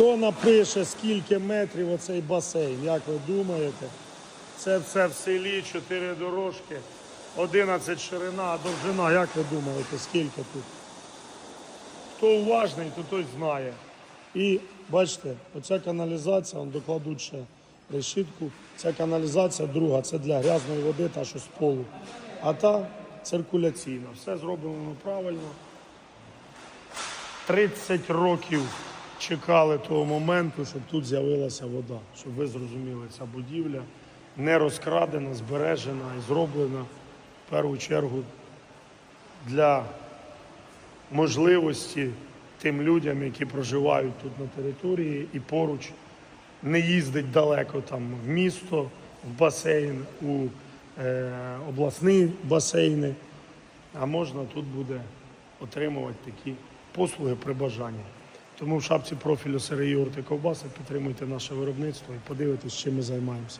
Хто напише, скільки метрів оцей басейн? Як ви думаєте? Це все в селі, 4 дорожки, 11 ширина, а довжина, як ви думаєте, скільки тут? Хто уважний, то той знає. І бачите, оця каналізація, он докладуть ще решітку. Ця каналізація друга, це для грязної води, та що з полу. А та циркуляційна. Все зроблено правильно. 30 років чекали того моменту, щоб тут з'явилася вода, щоб ви зрозуміли, ця будівля не розкрадена, збережена і зроблена в першу чергу для можливості тим людям, які проживають тут на території і поруч, не їздить далеко там в місто, в басейн, у е, обласні басейни, а можна тут буде отримувати такі послуги при бажанні. Тому в шапці профілю СРІ Орти Ковбаси підтримуйте наше виробництво і подивитесь, чим ми займаємося.